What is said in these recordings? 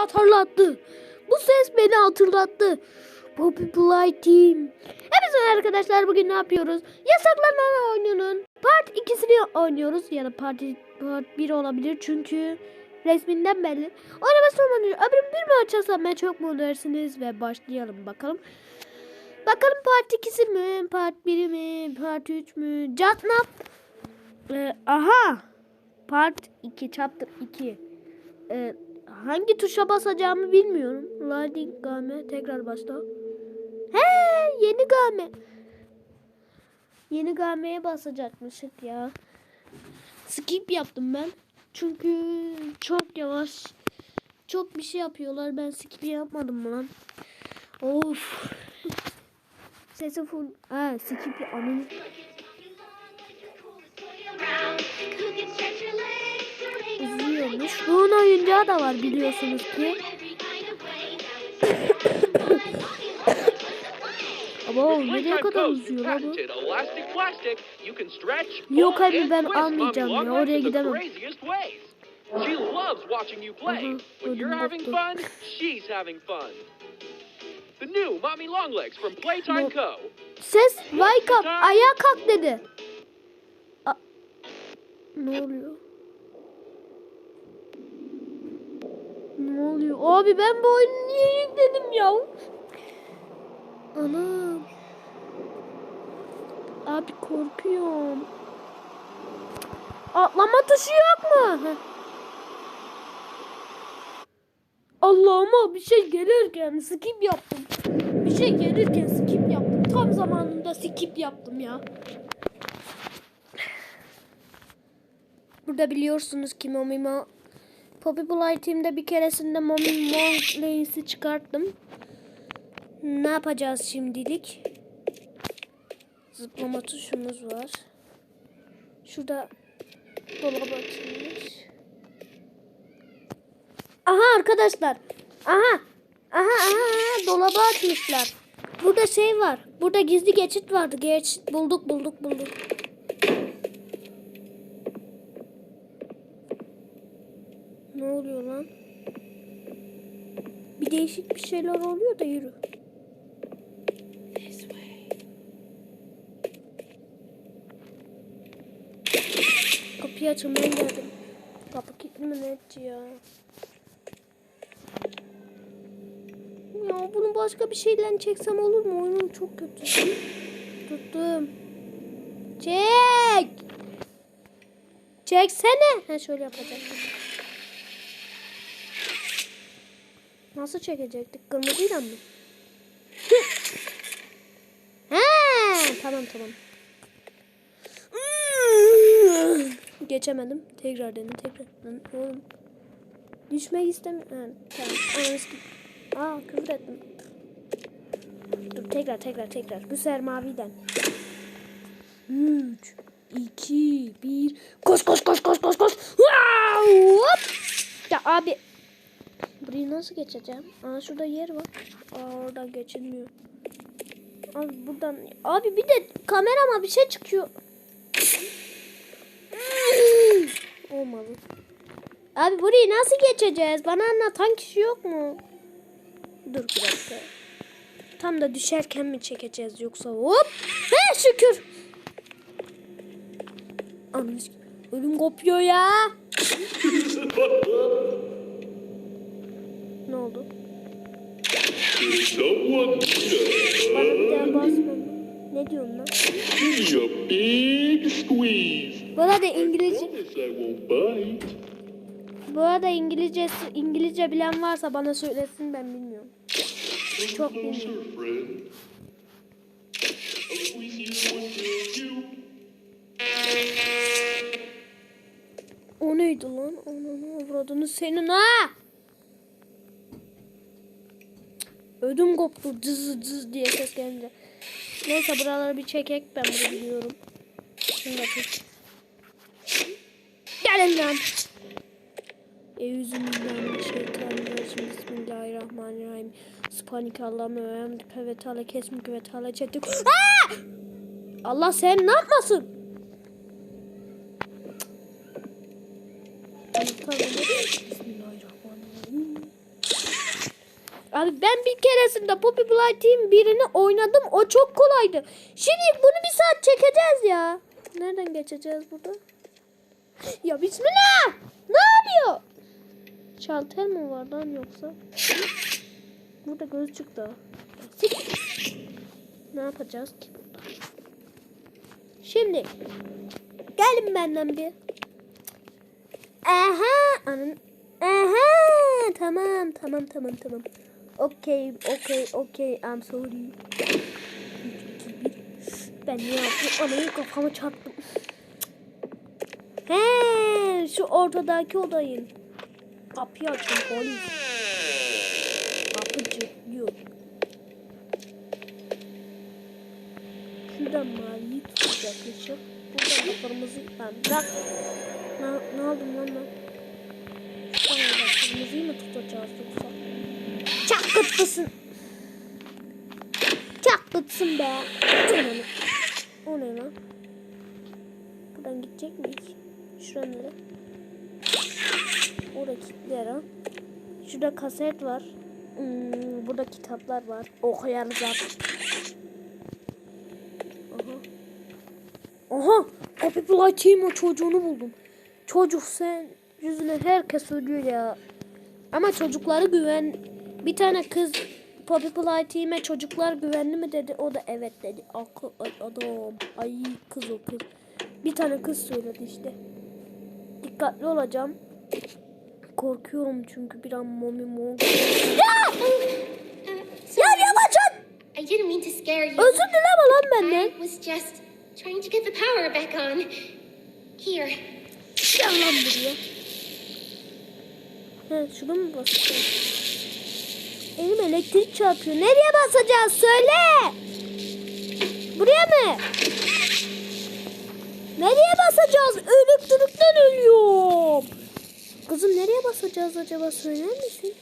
hatırlattı. Bu ses beni hatırlattı. Poppy Team. Evet arkadaşlar bugün ne yapıyoruz? Yasaklanan oyununun part 2'sini oynuyoruz. Ya da part, part 1 olabilir çünkü resminden belli. Oynama sormanız öbür bir mi açarsam ben çok mu dersiniz ve başlayalım bakalım. Bakalım part 2'si mi? Part 1 mi? Part 3 mü? Catnap. Ee, aha. Part 2 chapter 2. Ee, hangi tuşa basacağımı bilmiyorum. Loading game tekrar başla. He yeni game. Yeni gameye basacakmışık ya. Skip yaptım ben. Çünkü çok yavaş. Çok bir şey yapıyorlar. Ben skip yapmadım lan? Of. Sesi full. Ha skip anın. Üzüyormuş. Bunun oyuncağı da var biliyorsunuz ki. Ama o nereye kadar uzuyor la bu? Yok abi ben almayacağım ya oraya gidemem. She loves watching you play. When you're having fun, she's having fun. The new Mommy Longlegs from Playtime Co. Ses wake up ayağa kalk dedi. A- ne oluyor? Ne oluyor? Abi ben bu oyunu niye yükledim ya? Anam. Abi korkuyorum. Atlama tuşu yok mu? Heh. Allah'ıma bir şey gelirken skip yaptım. Bir şey gelirken skip yaptım. Tam zamanında skip yaptım ya. Burada biliyorsunuz ki Mommy Mo Poppy Play Team'de bir keresinde Mommy Monklace'i çıkarttım. Ne yapacağız şimdilik? Zıplama tuşumuz var. Şurada dolap açılmış. Aha arkadaşlar. Aha. Aha aha, dolabı açmışlar. Burada şey var. Burada gizli geçit vardı. Geçit bulduk bulduk bulduk. Oluyor lan? Bir değişik bir şeyler oluyor da yürü. Kapıyı açmaya geldim. Kapı kilitli mi ya? Ya bunu başka bir şeyle çeksem olur mu? Oyunum çok kötü. Tuttum. Çek. Çeksene. Ha şöyle yapacağım. Nasıl çekecektik? Kırmızıyla mı? ha, tamam tamam. Geçemedim. Tekrar dedim. Tekrar. Oğlum. Düşmek istemiyorum. Tamam. Aa küfür ettim. Dur tekrar tekrar tekrar. Bu sefer maviden. 3 2 1 Koş koş koş koş koş koş. Hop! Ya abi Burayı nasıl geçeceğim? Aa şurada yer var. Aa oradan geçilmiyor. Abi buradan abi bir de kamerama bir şey çıkıyor. Olmadı. Abi burayı nasıl geçeceğiz? Bana anlatan kişi yok mu? Dur bir dakika. Tam da düşerken mi çekeceğiz yoksa hop. He şükür. Anlaş. Ölüm kopuyor ya. oldu? Bana bir daha basma. Ne diyorsun lan? give me a big squeeze. Bu arada İngilizce bu arada İngilizce İngilizce bilen varsa bana söylesin ben bilmiyorum. Çok bilmiyorum. O neydi lan? Ananı avradını senin ha! Ödüm koptu cız cız diye ses gelince. Neyse buraları bir çekek ben bunu biliyorum. Şunu da çek. Gelin lan. Euzubillahimineşşeytanirracim. Bismillahirrahmanirrahim. Spanik Allah'ım öğrendik ve teala kesmik ve teala çettik. Allah sen ne yapmasın? Bismillahirrahmanirrahim. Abi ben bir keresinde Poppy Playtime birini oynadım. O çok kolaydı. Şimdi bunu bir saat çekeceğiz ya. Nereden geçeceğiz burada? Ya bismillah. Ne oluyor? Şalter mi var lan yoksa? Burada göz çıktı. Ne yapacağız ki burada? Şimdi gelin benden bir. Aha, anın. Aha, tamam, tamam, tamam, tamam. Okay, okay, okay. I'm sorry. Ben ne yaptım? Anayı kafama çarptım. He, şu ortadaki odayım. Kapıyı açın polis. Kapıcı yok. Şuradan maviyi tutacakmışım. Buradan da kırmızı. Ben bırak. Ne, ne aldım lan ben? Da kırmızıyı mı tutacağız yoksa? Çak kıtlısın. Çak kıtsın be. O ne lan? Buradan gidecek miyiz? Şuradan nere? Orada kilitler ha. Şurada kaset var. Hmm, burada kitaplar var. Okuyarız artık. Aha. Aha. Copy Playtime o çocuğunu buldum. Çocuk sen yüzüne herkes söylüyor ya. Ama çocukları güven. Bir tane kız Poppy Playtime'e çocuklar güvenli mi dedi. O da evet dedi. Akıl ay adam. Ay kız o kız. Bir tane kız söyledi işte. Dikkatli olacağım. Korkuyorum çünkü bir an mommy mom. Ya! Ya yavaşın! I didn't mean to scare you. Özür dileme lan benden. I was just trying to get the power back on. Here. Gel lan buraya. He şunu mu basacağım? Elim elektrik çarpıyor. Nereye basacağız? Söyle. Buraya mı? Nereye basacağız? Elektrikten ölüyorum. Kızım nereye basacağız acaba? Söyler misin?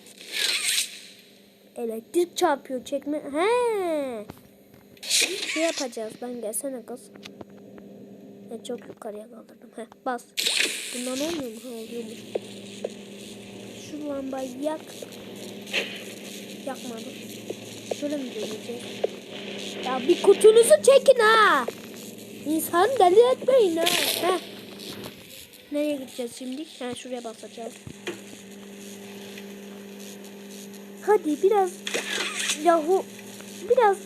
Elektrik çarpıyor. Çekme. He. Şey yapacağız. Ben gelsene kız. Ben çok yukarıya kaldırdım. Heh, bas. Bundan olmuyor mu? Ha, oluyormuş. Şu lambayı yak. Yakmadım. Şöyle mi döneceğiz? Ya bir kutunuzu çekin ha. İnsan deli etmeyin ha. Heh. Nereye gideceğiz şimdi? Ha, şuraya basacağız. Hadi biraz yahu biraz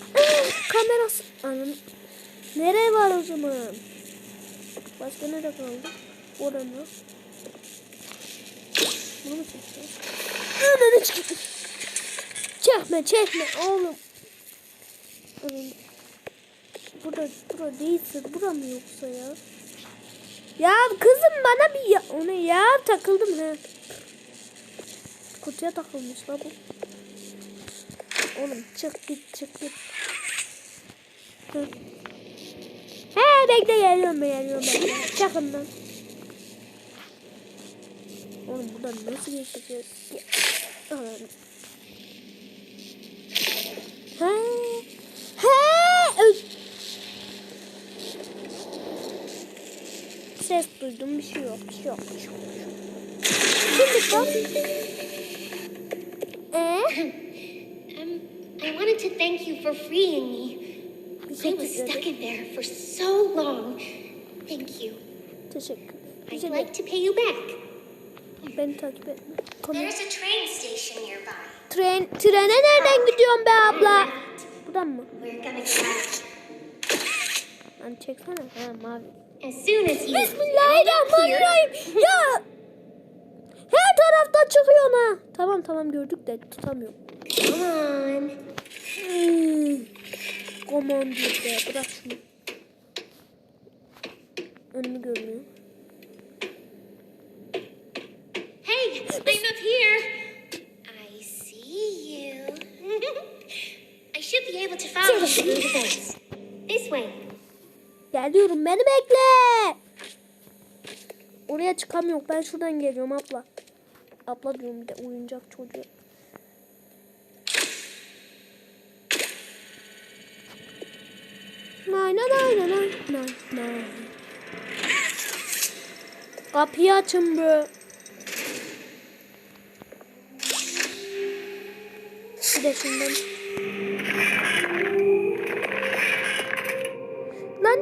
kamerası anam nereye var o zaman? Başka nerede kaldı? Orada mı? Bunu mu çekeceğiz? Ananı çık. Çekme çekme oğlum. Burada, burada değilse bura mı yoksa ya? Ya kızım bana bir ya, o ne ya takıldım he. Kutuya takılmış la bu. Oğlum çık git çık git. He bekle geliyorum ben geliyorum bekle. Çakın lan. Oğlum buradan nasıl geçeceğiz? Ya. Ses duydum bir şey yok bir şey yok bir şey yok. bir şey yok. Şimdi bak. Ee? Um, I wanted to thank you for freeing me. I was stuck in there for so long. Thank you. Teşekkür. I'd like to pay you back. Beni takip etme. There's a train station nearby. Tren, trene nereden gidiyorsun be abla? Buradan mı? Hani çeksene. Ha mavi. Bismillahirrahmanirrahim. Ya. Her tarafta çıkıyor ha. Tamam tamam gördük de tutamıyorum. Hmm. Aman diyor be bırak şunu. Önümü görmüyor. Hey, I'm up here. Able to follow you through the fence. This way. Geliyorum beni bekle. Oraya çıkamıyorum ben şuradan geliyorum abla. Abla diyorum bir de oyuncak çocuğu. Nay nay nay nay nay nay. Kapıyı açın be. Bir de şundan.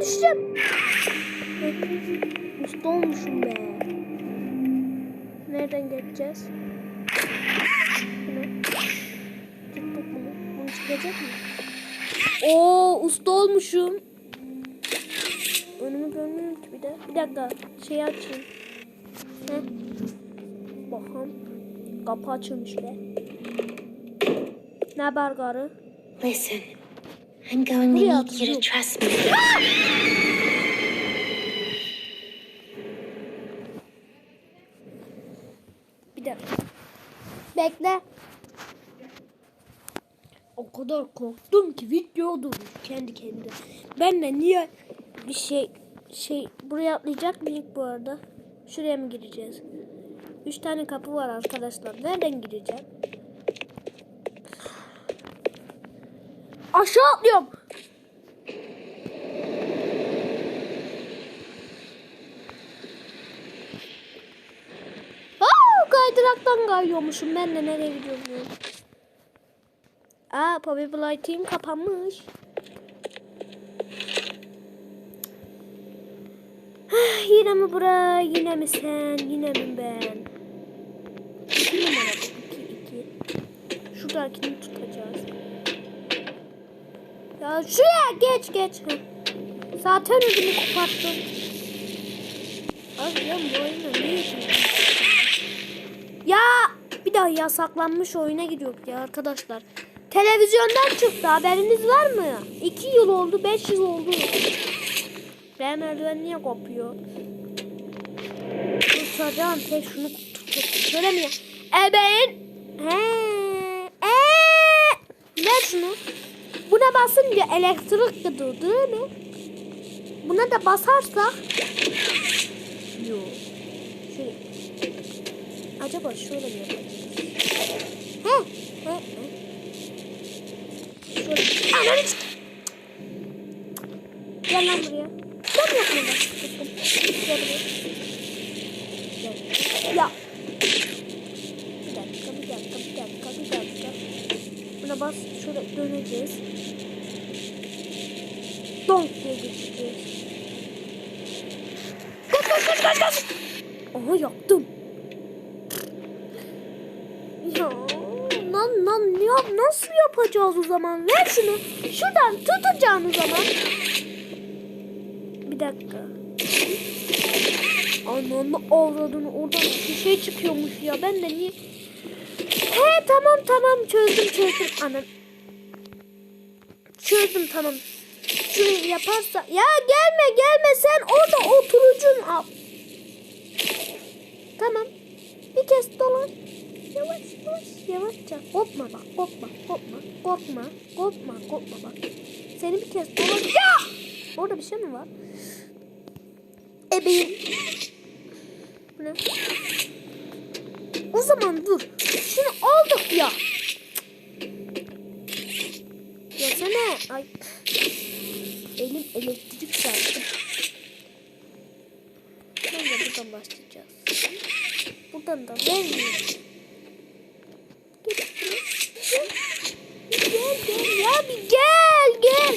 Düşeceğim. Usta olmuşum be. Nereden geçeceğiz? Tuttuk bunu. Bunu çıkacak mı? Oo usta olmuşum. Önümü görmüyorum ki bir de. Bir dakika. Şeyi açayım. Heh. Bakalım. Kapı açılmış be. Ne haber karı? Listen, I'm going to need you to trust me. Bir dakika. Bekle. O kadar korktum ki video durmuş kendi kendine. Ben de niye bir şey şey buraya atlayacak mıyız bu arada? Şuraya mı gireceğiz? Üç tane kapı var arkadaşlar. Nereden gireceğim? Aşağı atlıyorum. Aa, kaydıraktan kayıyormuşum. Ben de nereye gidiyorum ya? Aa, Poppy Blight Team kapanmış. Ah, yine mi bura? Yine mi sen? Yine mi ben? Numara bu. İki, iki. Şuradakini tutacağız. Ya şuraya geç geç. Zaten ödümü koparttım. Abi ya bu oyunda ne? Ya bir daha yasaklanmış oyuna gidiyor ya arkadaşlar. Televizyondan çıktı haberiniz var mı? 2 yıl oldu 5 yıl oldu. Ben merdiven niye kopuyor? Tutacağım tek şunu. Şöyle mi ya? E ben. He. E. Ver şunu. Buna basınca elektrik gidiyor değil mi? Buna da basarsak. Yok. Şöyle. Acaba şöyle mi yapalım? He, he, he. Şöyle. Ananı. Gel lan buraya. Sen yapma bak. Tuttum. Gel buraya. Ya. Bir dakika, bir dakika, bir dakika, bir dakika. Buna bas, şöyle döneceğiz. Donk diye geçeceğiz. Koş, koş, koş, koş, koş. Aha yaktım. Ya lan lan ya nasıl yapacağız o zaman? Ver şunu. Şuradan tutacağım o zaman. Bir dakika. Ananı avradını oradan bir şey çıkıyormuş ya. Ben de niye... He tamam tamam çözdüm çözdüm. Anan. Çözdüm tamam. Şurayı yaparsa... Ya gelme gelme sen orada oturucun al. Tamam. Bir kez dolan. Yavaş yavaş yavaşça. Korkma bak korkma korkma korkma korkma korkma bak. Seni bir kez dolan. Ya! Orada bir şey mi var? Ebeğim. Bu ne? O zaman dur. Şunu aldık ya. Yesene. Ay. Elim elektrik çarptı. Bence buradan başlayacağız. Buradan da vermiyor. Gel, gel, gel, gel gel.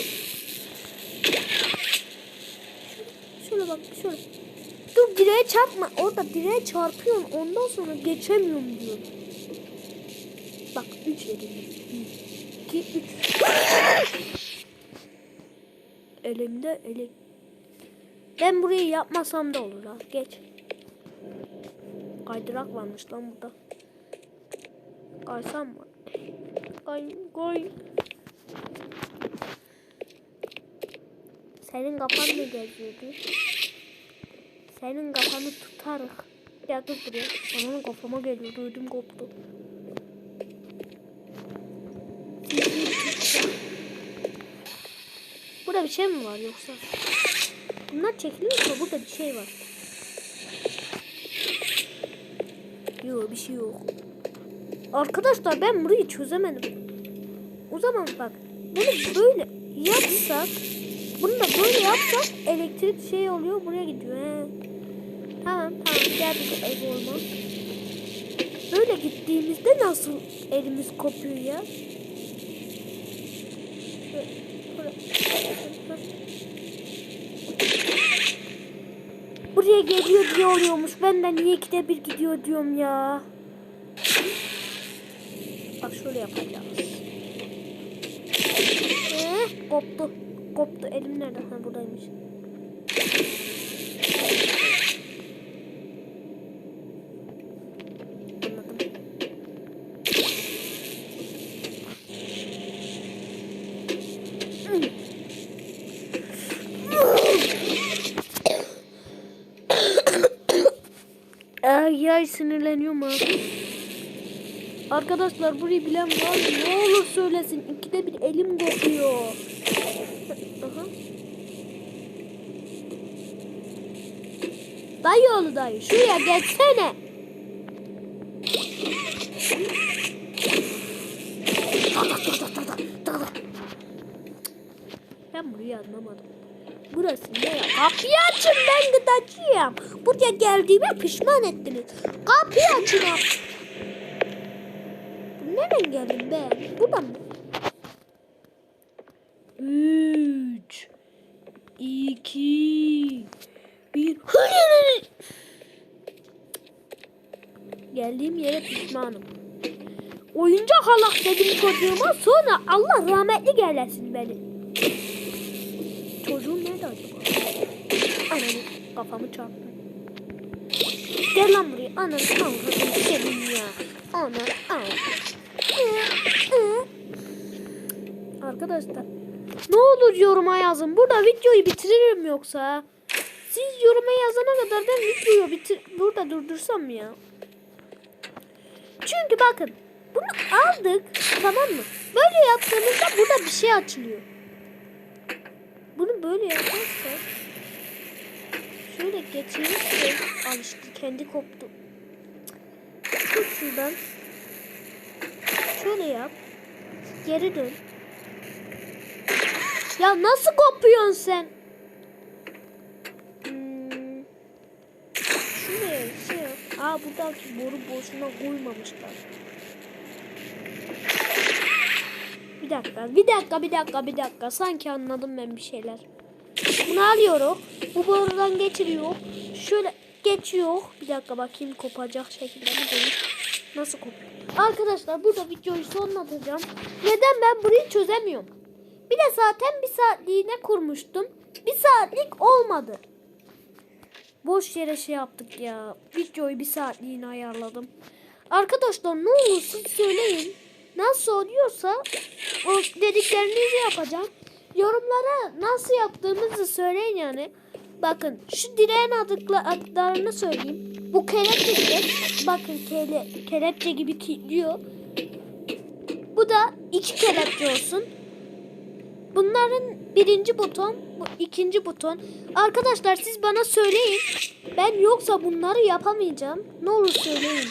Şöyle, bak, şöyle. Dur direğe çarpma. Orada direğe çarpıyorsun. Ondan sonra geçemiyorum diyor. Bak üç elim. Bir, iki, üç. Elimde elim. Ben burayı yapmasam da olur ha. Geç. Kaydırak varmış lan burada. Kaysam mı? Kay, koy. Senin kafan ne geziyordu? Senin kafanı tutarık. Ya dur buraya. Onun kafama geliyor. Ödüm koptu. Burada bir şey mi var yoksa? Bunlar çekiliyorsa burada bir şey var. Yok bir şey yok. Arkadaşlar ben burayı çözemedim. O zaman bak bunu böyle yapsak bunu da böyle yapsak elektrik şey oluyor buraya gidiyor. He. Tamam tamam gel bir ev olma. Böyle gittiğimizde nasıl elimiz kopuyor ya? Buraya diye oluyormuş. Ben de niye ikide bir gidiyor diyorum ya. Bak şöyle yapacağız. Eh, koptu. Koptu. Elim nerede? Ha buradaymış. Anladım. Ay ay sinirleniyorum abi. Arkadaşlar burayı bilen var mı? Ne olur söylesin. İkide bir elim kopuyor. Aha. Dayı oğlu dayı şuraya geçsene. Ben burayı anlamadım. Burası ne ya? Kapıyı açın ben gıdacıyım. Buraya geldiğime pişman ettiniz. Kapıyı açın abi. Nereden geldim ben? Buradan mı? Üç. iki, Bir. Hayır. Geldiğim yere pişmanım. Oyuncak halak dedim çocuğuma sonra Allah rahmetli gelesin beni. Çocuğum nerede acaba? Ananı kafamı çarptı. Gel lan buraya. Ananı avradını senin ya. Al. Arkadaşlar. Ne olur yoruma yazın. Burada videoyu bitiririm yoksa. Siz yoruma yazana kadar ben videoyu bitir burada durdursam ya? Çünkü bakın. Bunu aldık. Tamam mı? Böyle yaptığımızda burada bir şey açılıyor. Bunu böyle yaparsak şöyle geçirirsek al işte kendi koptu. Tut şuradan. Şöyle yap. Geri dön. Ya nasıl kopuyorsun sen? Hmm. Şuraya şey yap. Aa buradaki boru boşuna koymamışlar. Bir dakika, bir dakika, bir dakika, bir dakika. Sanki anladım ben bir şeyler. Bunu alıyoruz. Bu borudan geçiriyor. Şöyle geçiyor. Bir dakika bakayım kopacak şekilde mi değil. Nasıl kopuyor? Arkadaşlar burada videoyu sonlatacağım. Neden ben burayı çözemiyorum? Bir de zaten bir saatliğine kurmuştum. Bir saatlik olmadı. Boş yere şey yaptık ya. Videoyu bir saatliğine ayarladım. Arkadaşlar ne olur siz söyleyin. Nasıl oluyorsa o dediklerinizi yapacağım. Yorumlara nasıl yaptığımızı söyleyin yani. Bakın şu direğin adıkla adlarını söyleyeyim. Bu kelepçe. Bakın kele, kelepçe gibi kilitliyor. Bu da iki kelepçe olsun. Bunların birinci buton, bu ikinci buton. Arkadaşlar siz bana söyleyin. Ben yoksa bunları yapamayacağım. Ne olur söyleyin.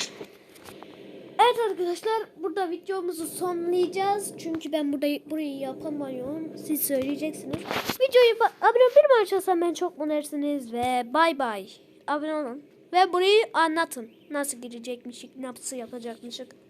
Evet arkadaşlar burada videomuzu sonlayacağız. Çünkü ben burada burayı yapamıyorum. Siz söyleyeceksiniz. Videoyu abone bir açarsan ben çok mutlusunuz ve bay bay. Abone olun. Ve burayı anlatın. Nasıl girecekmişik, nasıl yapacakmışık.